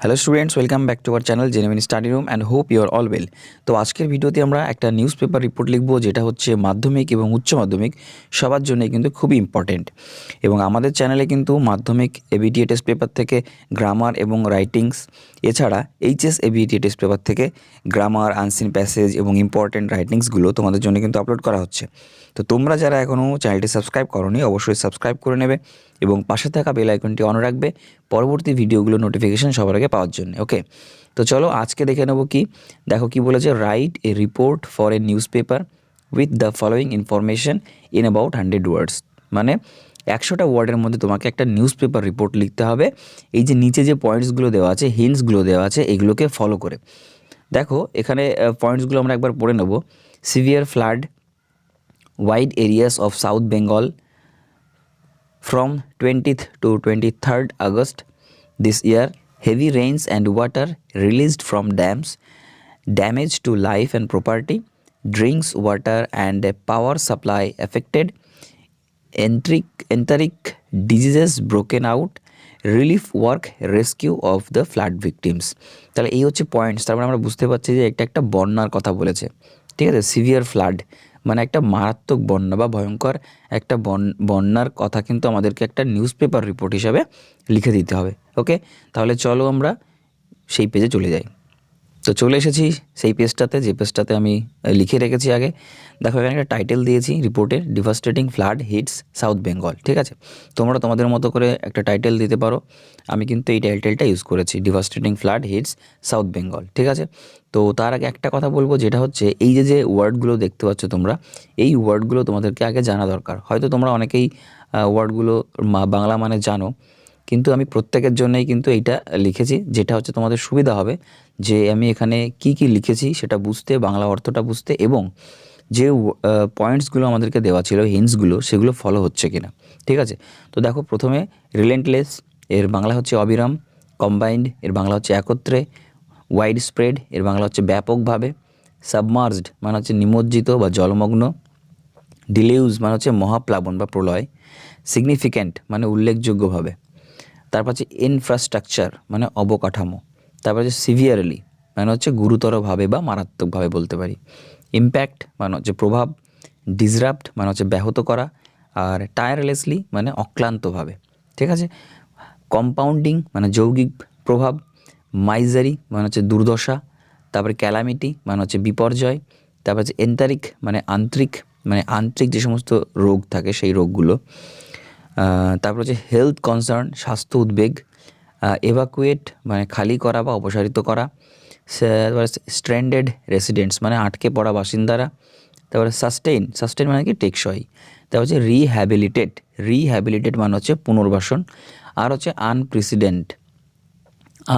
Hello students welcome back to our channel genuine study room and hope your all well তো আজকের ভিডিওতে আমরা একটা নিউজ পেপার রিপোর্ট লিখব, যেটা হচ্ছে মাধ্যমিক এবং উচ্চ মাধ্যমিক, সবার জন্য কিন্তু খুবই ইম্পর্টেন্ট এবং আমাদের চ্যানেলে কিন্তু মাধ্যমিক এবিটি পেপার থেকে গ্রামার এবং রাইটিংস এছাড়া এইচএস এবিটি টেস্ট পেপার থেকে গ্রামার আনসিন প্যাসেজ এবং ইম্পর্টেন্ট রাইটিংসগুলো তোমাদের জন্য কিন্তু আপলোড করা হচ্ছে। তো তোমরা যারা এখনও চ্যানেলটি সাবস্ক্রাইব করোনি, অবশ্যই সাবস্ক্রাইব করে নেবে এবং পাশে থাকা বেল আইকনটি অন রাখবে পরবর্তী ভিডিওগুলো নোটিফিকেশন সবার আগে পাওয়ার জন্য ওকে তো চলো আজকে দেখে নেব কি। দেখো কি বলেছে write a report for a newspaper with the following information in about hundred words মানে একশোটা ওয়ার্ডের মধ্যে তোমাকে একটা নিউজ পেপার রিপোর্ট লিখতে হবে। এই যে নিচে যে পয়েন্টসগুলো দেওয়া আছে হিন্টসগুলো দেওয়া আছে, এগুলোকে ফলো করে। দেখো, এখানে পয়েন্টসগুলো আমরা একবার পড়ে নেব। Severe flood wide areas of south Bengal from twentieth to twenty third August this year heavy rains and water released from dams damage to life and property drinks water and power supply affected enteric, enteric diseases broken out, relief work rescue of the flood victims তাহলে এই হচ্ছে points তারপরে আমরা বুঝতে পারছি যে একটা একটা বন্যার কথা বলেছে। ঠিক আছে? সিভিয়ার ফ্লাড মানে একটা মারাত্মক বন্যা বা ভয়ঙ্কর একটা বন- বন্যার কথা কিন্তু আমাদেরকে একটা নিউজ পেপার রিপোর্ট হিসাবে লিখে দিতে হবে। ওকে তাহলে চলো আমরা সেই পেজে চলে যাই। তো চলে এসেছি সেই পেজটাতে, যে পেজটাতে আমি লিখে রেখেছি আগে। দেখো, এখানে একটা টাইটেল দিয়েছি রিপোর্টের devastating flood hits south Bengal ঠিক আছে? তোমরা তোমাদের মতো করে একটা টাইটেল দিতে পারো। আমি কিন্তু এই টাইটেলটা ইউজ করেছি devastating flood hits south Bengal ঠিক আছে? তো তার আগে একটা কথা বলব, যেটা হচ্ছে, এই যে যে ওয়ার্ডগুলো দেখতে পাচ্ছ তোমরা, এই ওয়ার্ডগুলো তোমাদেরকে আগে জানা দরকার। হয়তো তোমরা অনেকেই ওয়ার্ডগুলো বাংলা মানে জানো কিন্তু আমি প্রত্যেকের জন্যই কিন্তু এইটা লিখেছি, যেটা হচ্ছে তোমাদের সুবিধা হবে যে আমি এখানে কি কি লিখেছি সেটা বুঝতে, বাংলা অর্থটা বুঝতে এবং যে পয়েন্টসগুলো আমাদেরকে দেওয়া ছিল হিন্টসগুলো সেগুলো ফলো হচ্ছে কিনা। ঠিক আছে? তো দেখো প্রথমে রিলেন্টলেস এর বাংলা হচ্ছে অবিরাম কম্বাইন্ড এর বাংলা হচ্ছে একত্রে ওয়াইড স্প্রেড এর বাংলা হচ্ছে ব্যাপকভাবে সাবমার্জড মানে হচ্ছে নিমজ্জিত বা জলমগ্ন ডিলিউজ মানে হচ্ছে মহাপ্লাবন বা প্রলয় সিগনিফিক্যান্ট মানে উল্লেখযোগ্যভাবে। তারপর হচ্ছে ইনফ্রাস্ট্রাকচার মানে অবকাঠামো। তারপর হচ্ছে সিভিয়ারলি মানে হচ্ছে গুরুতরভাবে বা মারাত্মকভাবে বলতে পারি। ইম্প্যাক্ট মানে হচ্ছে প্রভাব। ডিসরাপ্ট মানে হচ্ছে ব্যাহত করা। আর টায়ারলেসলি মানে অক্লান্তভাবে। ঠিক আছে? কম্পাউন্ডিং মানে যৌগিক প্রভাব। মাইজারি মানে হচ্ছে দুর্দশা। তারপরে ক্যালামিটি মানে হচ্ছে বিপর্যয়। তারপর হচ্ছে এন্টারিক মানে আন্তরিক মানে আন্তরিক যে সমস্ত রোগ থাকে সেই রোগগুলো। তারপর হচ্ছে হেলথ কনসার্ন স্বাস্থ্য উদ্বেগ এভাকুয়েট মানে খালি করা বা অপসারিত করা তারপরে স্ট্র্যান্ডেড রেসিডেন্টস মানে আটকে পড়া বাসিন্দারা, তারপরে সাস্টেইন সাস্টেইন মানে কি? টেকসই। তারপর হচ্ছে রিহ্যাবিলিটেড রিহ্যাবিলিটেড মানে হচ্ছে পুনর্বাসন, আর হচ্ছে আনপ্রেসিডেন্ট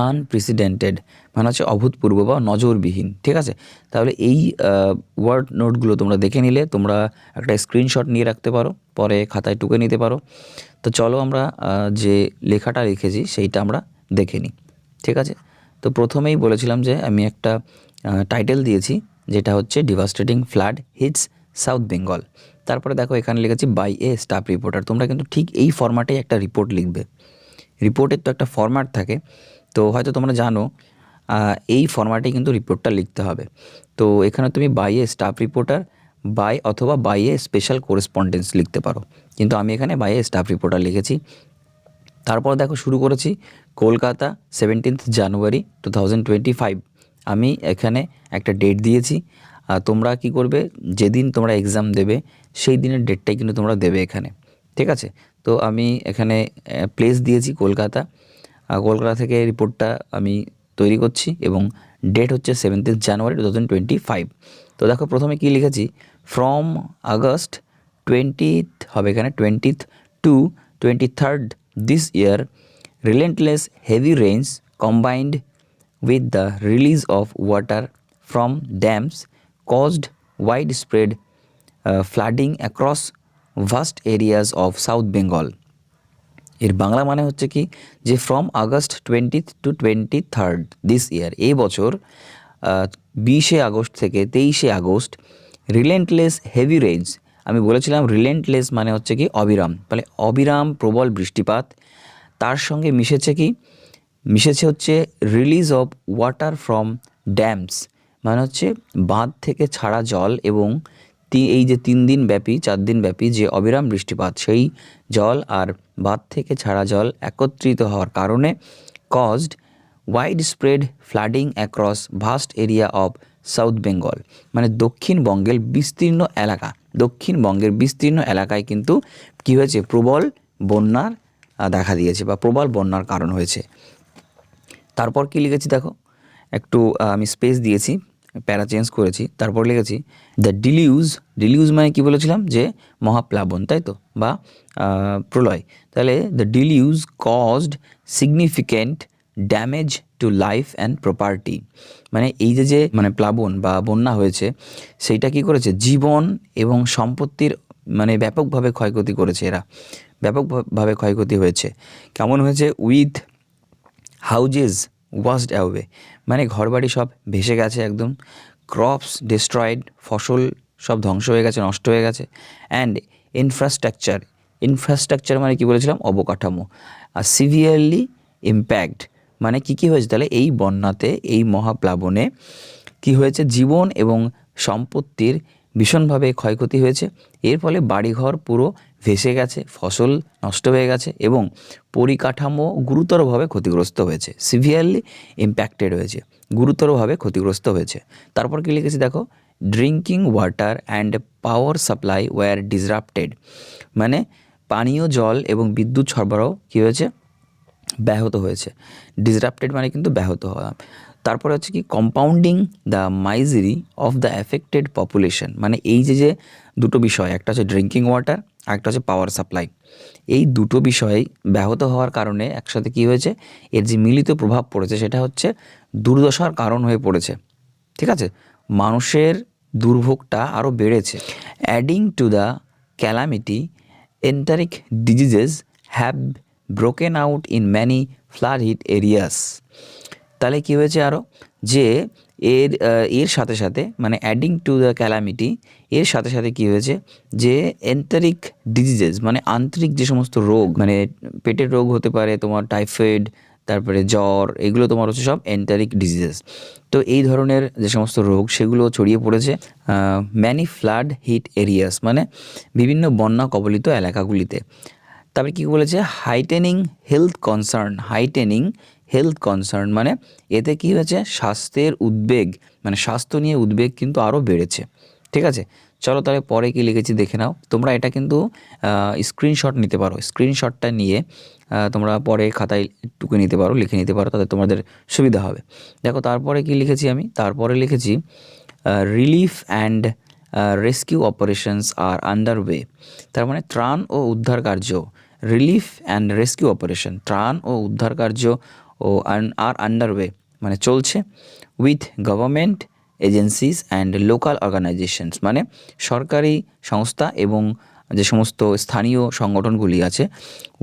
আনপ্রেসিডেন্টেড মানে হচ্ছে অভূতপূর্ব বা নজরবিহীন, ঠিক আছে? তাহলে এই ওয়ার্ড নোটগুলো তোমরা দেখে নিলে, তোমরা একটা স্ক্রিনশট নিয়ে রাখতে পারো, পরে খাতায় টুকে নিতে পারো। তো চলো আমরা যে লেখাটা লিখেছি সেইটা আমরা দেখে নিই, ঠিক আছে? তো প্রথমেই বলেছিলাম যে আমি একটা টাইটেল দিয়েছি, যেটা হচ্ছে devastating flood hits south Bengal তারপরে দেখো এখানে লিখেছি বাই এ স্টাফ রিপোর্টার তোমরা কিন্তু ঠিক এই ফরম্যাটেই একটা রিপোর্ট লিখবে। রিপোর্টের তো একটা ফরম্যাট থাকে। তো হয়তো তোমরা জানো এই ফরম্যাটে কিন্তু রিপোর্টটা লিখতে হবে। তো এখানে তুমি by a staff reporter by অথবা বাই এ স্পেশাল কোরেসপন্ডেন্স লিখতে পারো। কিন্তু আমি এখানে বাই এ স্টাফ রিপোর্টার লিখেছি। তারপর দেখো শুরু করেছি Kolkata seventeenth January two thousand twenty five আমি এখানে একটা ডেট দিয়েছি। আর তোমরা কি করবে? যেদিন তোমরা এক্সাম দেবে, সেই দিনের ডেটটাই কিন্তু তোমরা দেবে এখানে। ঠিক আছে? তো আমি এখানে প্লেস দিয়েছি কলকাতা। কলকাতা থেকে রিপোর্টটা আমি তৈরি করছি এবং ডেট হচ্ছে seventeenth January two thousand twenty five তো দেখো প্রথমে কী লিখেছি ফ্রম আগস্ট টোয়েন্টিথ হবে এখানে twentieth to twenty third this year relentless heavy range combined with the release of water from dams caused widespread uh, flooding across vast areas of South Bengal. এর বাংলা মানে হচ্ছে কি যে from August twentieth to twenty third this year এই বছর বিশে August থেকে তেইশে আগস্ট রিলেন্টলেস হেভি রেঞ্জ আমি বলেছিলাম রিলেন্টলেস মানে হচ্ছে কি অবিরাম মানে অবিরাম প্রবল বৃষ্টিপাত, তার সঙ্গে মিশেছে কি? মিশেছে হচ্ছে release of water from dams মানে হচ্ছে বাঁধ থেকে ছাড়া জল এবং এই যে তিন দিন ব্যাপী, চার দিন ব্যাপী যে অবিরাম বৃষ্টিপাত, সেই জল আর বাঁধ থেকে ছাড়া জল একত্রিত হওয়ার কারণে caused widespread flooding across vast area of south Bengal মানে দক্ষিণবঙ্গের বিস্তীর্ণ এলাকা। দক্ষিণবঙ্গের বিস্তীর্ণ এলাকায় কিন্তু কী হয়েছে? প্রবল বন্যার দেখা দিয়েছে বা প্রবল বন্যার কারণ হয়েছে। তারপর কি লিখেছি দেখো? একটু আমি স্পেস দিয়েছি। প্যারা চেঞ্জ করেছি, তারপর লিখেছি, দ্য ডিলিউজ ডিলিউজ মানে কি বলেছিলাম? যে মহাপ্লাবন, তাই তো? বা প্রলয়। তাহলে, the deluge caused significant damage to life and property মানে এই যে যে মানে প্লাবন বা বন্যা হয়েছে, সেইটা কি করেছে? জীবন এবং সম্পত্তির মানে ব্যাপকভাবে ক্ষয়ক্ষতি করেছে এরা। ব্যাপকভাবে ক্ষয়ক্ষতি হয়েছে। কেমন হয়েছে? উইথ হাউজেস ওয়াস্ড অ্যাওয়ে মানে ঘরবাড়ি সব ভেসে গেছে একদম। ক্রপস ডিস্ট্রয়েড ফসল সব ধ্বংস হয়ে গেছে, নষ্ট হয়ে গেছে। অ্যান্ড ইনফ্রাস্ট্রাকচার ইনফ্রাস্ট্রাকচার মানে কি বলেছিলাম? অবকাঠামো। আর সিভিয়ারলি ইম্প্যাক্ট মানে কি কি হয়েছে? তাহলে এই বন্যাতে, এই মহাপ্লাবনে কি হয়েছে? জীবন এবং সম্পত্তির ভীষণভাবে ক্ষয়ক্ষতি হয়েছে। এর ফলে বাড়িঘর পুরো ভেসে গেছে, ফসল নষ্ট হয়ে গেছে এবং পরিকাঠামো গুরুতরভাবে ক্ষতিগ্রস্ত হয়েছে সিভিয়ারলি ইম্প্যাক্টেড হয়েছে, গুরুতরভাবে ক্ষতিগ্রস্ত হয়েছে। তারপর কি লিখেছি দেখো? Drinking water and power supply were disrupted মানে পানীয়, জল এবং বিদ্যুৎ সরবরাহ কী হয়েছে? ব্যাহত হয়েছে। ডিসরাপ্টেড মানে কিন্তু ব্যাহত হওয়া। তারপরে হচ্ছে কি compounding the misery of the affected population মানে এই যে যে দুটো বিষয়, একটা হচ্ছে ড্রিঙ্কিং ওয়াটার আর একটা হচ্ছে পাওয়ার সাপ্লাই এই দুটো বিষয় ব্যাহত হওয়ার কারণে একসাথে কি হয়েছে? এর যে মিলিত প্রভাব পড়েছে সেটা হচ্ছে দুর্দশার কারণ হয়ে পড়েছে। ঠিক আছে? মানুষের দুর্ভোগটা আরও বেড়েছে। Adding to the calamity enteric diseases have broken out in many flood hit areas তাহলে কী হয়েছে আরও যে এর এর সাথে সাথে মানে অ্যাডিং টু দ্য ক্যালামিটি এর সাথে সাথে কী হয়েছে? যে এন্টারিক ডিজিজেস মানে আন্তরিক যে সমস্ত রোগ মানে পেটের রোগ হতে পারে, তোমার টাইফয়েড তারপরে জ্বর, এগুলো তোমার হচ্ছে সব এন্টারিক ডিজিজেস তো এই ধরনের যে সমস্ত রোগ, সেগুলো ছড়িয়ে পড়েছে ম্যানি ফ্লাড হিট এরিয়াস মানে বিভিন্ন বন্যা কবলিত এলাকাগুলিতে। তারপরে কী বলেছে? Heightening health concern heightening health concern মানে এতে কী হয়েছে? স্বাস্থ্যের উদ্বেগ মানে স্বাস্থ্য নিয়ে উদ্বেগ কিন্তু আরও বেড়েছে। ঠিক আছে? চলো তাহলে পরে কি লিখেছি দেখে নাও। তোমরা এটা কিন্তু স্ক্রিনশট নিতে পারো। স্ক্রিনশটটা নিয়ে তোমরা পরে খাতায় টুকে নিতে পারো, লিখে নিতে পারো, তাতে তোমাদের সুবিধা হবে। দেখো, তারপরে কি লিখেছি আমি? তারপরে লিখেছি relief and rescue operations are under way তার মানে ত্রাণ ও উদ্ধার কার্য। রিলিফ অ্যান্ড রেস্কিউ অপারেশন ত্রাণ ও উদ্ধার কার্য ও আর আন্ডার ওয়ে মানে চলছে with government agencies and local organisations মানে সরকারি সংস্থা এবং যে সমস্ত স্থানীয় সংগঠনগুলি আছে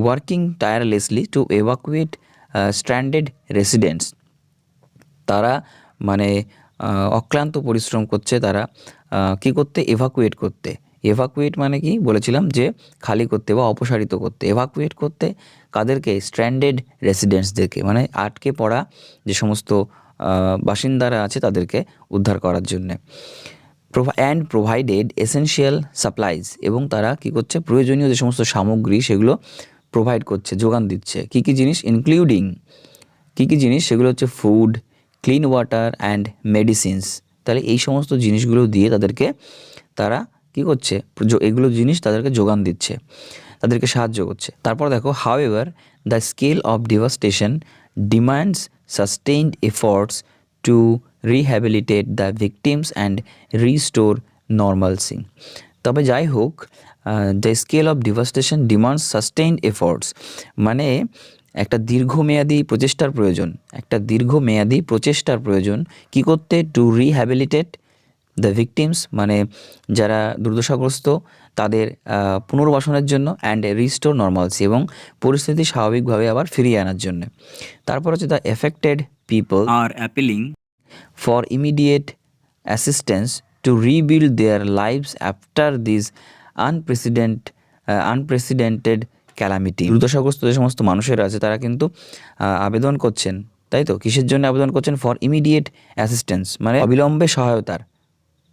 working tirelessly to evacuate stranded residents তারা মানে অক্লান্ত পরিশ্রম করছে তারা কি করতে? এভাকুয়েট করতে। এভাকুয়েট মানে কি? বলেছিলাম যে খালি করতে বা অপসারিত করতে। এভাকুয়েট করতে কাদেরকে স্ট্র্যান্ডেড রেসিডেন্টসদেরকে মানে আটকে পড়া যে সমস্ত বাসিন্দারা আছে তাদেরকে উদ্ধার করার জন্যে। অ্যান্ড প্রোভাইডেড এসেনশিয়াল সাপ্লাইজ এবং তারা কি করছে? প্রয়োজনীয় যে সমস্ত সামগ্রী সেগুলো প্রোভাইড করছে, যোগান দিচ্ছে। কী কী জিনিস? ইনক্লুডিং কী কী জিনিস? সেগুলো হচ্ছে food clean water and medicines তাহলে এই সমস্ত জিনিসগুলো দিয়ে তাদেরকে তারা কি করছে? এগুলো জিনিস তাদেরকে যোগান দিচ্ছে, তাদেরকে সাহায্য করছে। তারপর দেখো however the scale of devastation demands sustained efforts to rehabilitate the victims and restore normalcy তবে যাই হোক the scale of devastation demands sustained efforts মানে একটা দীর্ঘমেয়াদী প্রচেষ্টার প্রয়োজন। একটা দীর্ঘমেয়াদী প্রচেষ্টার প্রয়োজন কি করতে? টু রিহ্যাবিলিটেট দ্য ভিকটিমস মানে যারা দুর্দশাগ্রস্ত তাদের পুনর্বাসনের জন্য অ্যান্ড রিস্টোর নর্মালসি এবং পরিস্থিতি স্বাভাবিকভাবে আবার ফিরিয়ে আনার জন্য। তারপর হচ্ছে the affected people are appealing for immediate assistance to rebuild their lives after this unprecedent unprecedented calamity দুর্দশাগ্রস্ত যে সমস্ত মানুষেরা আছে তারা কিন্তু আবেদন করছেন। তাই তো? কিসের জন্য আবেদন করছেন? ফর ইমিডিয়েট অ্যাসিস্ট্যান্স মানে অবিলম্বে সহায়তার।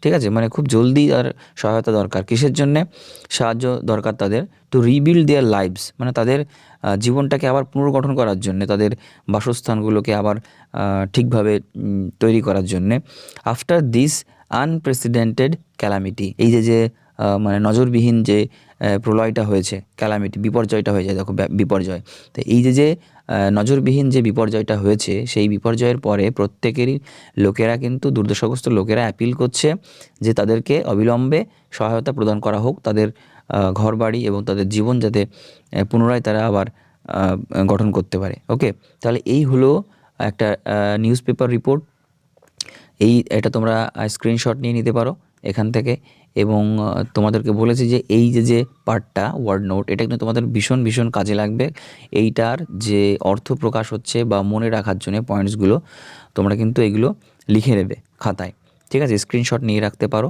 ঠিক আছে? মানে খুব জলদি আর সহায়তা দরকার। কিসের জন্যে? সাহায্য দরকার তাদের টু রিবিল্ড দেয়ার লাইভস মানে তাদের জীবনটাকে আবার পুনর্গঠন করার জন্য, তাদের বাসস্থানগুলোকে আবার ঠিকভাবে তৈরি করার জন্যে। আফটার দিস আনপ্রেসিডেন্টেড ক্যালামিটি এই যে যে মানে নজরবিহীন যে প্রলয়টা হয়েছে, ক্যালামিটি, বিপর্যয়টা হয়ে যায়, দেখো বিপর্যয়। তো এই যে যে নজরবিহীন যে বিপর্যয়টা হয়েছে, সেই বিপর্যয়ের পরে প্রত্যেকেরই লোকেরা কিন্তু, দুর্দশাগ্রস্ত লোকেরা অ্যাপিল করছে যে, তাদেরকে অবিলম্বে সহায়তা প্রদান করা হোক, তাদের ঘরবাড়ি এবং তাদের জীবন যাতে পুনরায় তারা আবার গঠন করতে পারে। ওকে তাহলে এই হলো একটা নিউজ পেপার রিপোর্ট এই, এটা তোমরা স্ক্রিনশট নিয়ে নিতে পারো, এখান থেকে। এবং তোমাদেরকে বলেছি যে এই যে যে পার্টটা ওয়ার্ড নোট এটা কিন্তু তোমাদের ভীষণ ভীষণ কাজে লাগবে। এইটার যে অর্থ প্রকাশ হচ্ছে বা মনে রাখার জন্য পয়েন্টসগুলো তোমরা কিন্তু এগুলো লিখে নেবে খাতায়। ঠিক আছে? স্ক্রিনশট নিয়ে রাখতে পারো।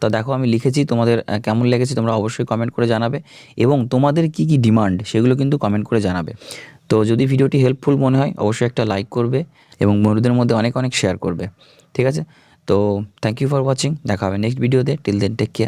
তা দেখো, আমি লিখেছি, তোমাদের কেমন লেগেছে তোমরা অবশ্যই কমেন্ট করে জানাবে এবং তোমাদের কি কি ডিমান্ড সেগুলো কিন্তু কমেন্ট করে জানাবে। তো যদি ভিডিওটি হেল্পফুল মনে হয়, অবশ্যই একটা লাইক করবে এবং বন্ধুদের মধ্যে অনেক অনেক শেয়ার করবে। ঠিক আছে? তো থ্যাংক ইউ ফর ওয়াচিং দেখা হবে নেক্সট ভিডিওতে টিল দেন টেক কেয়ার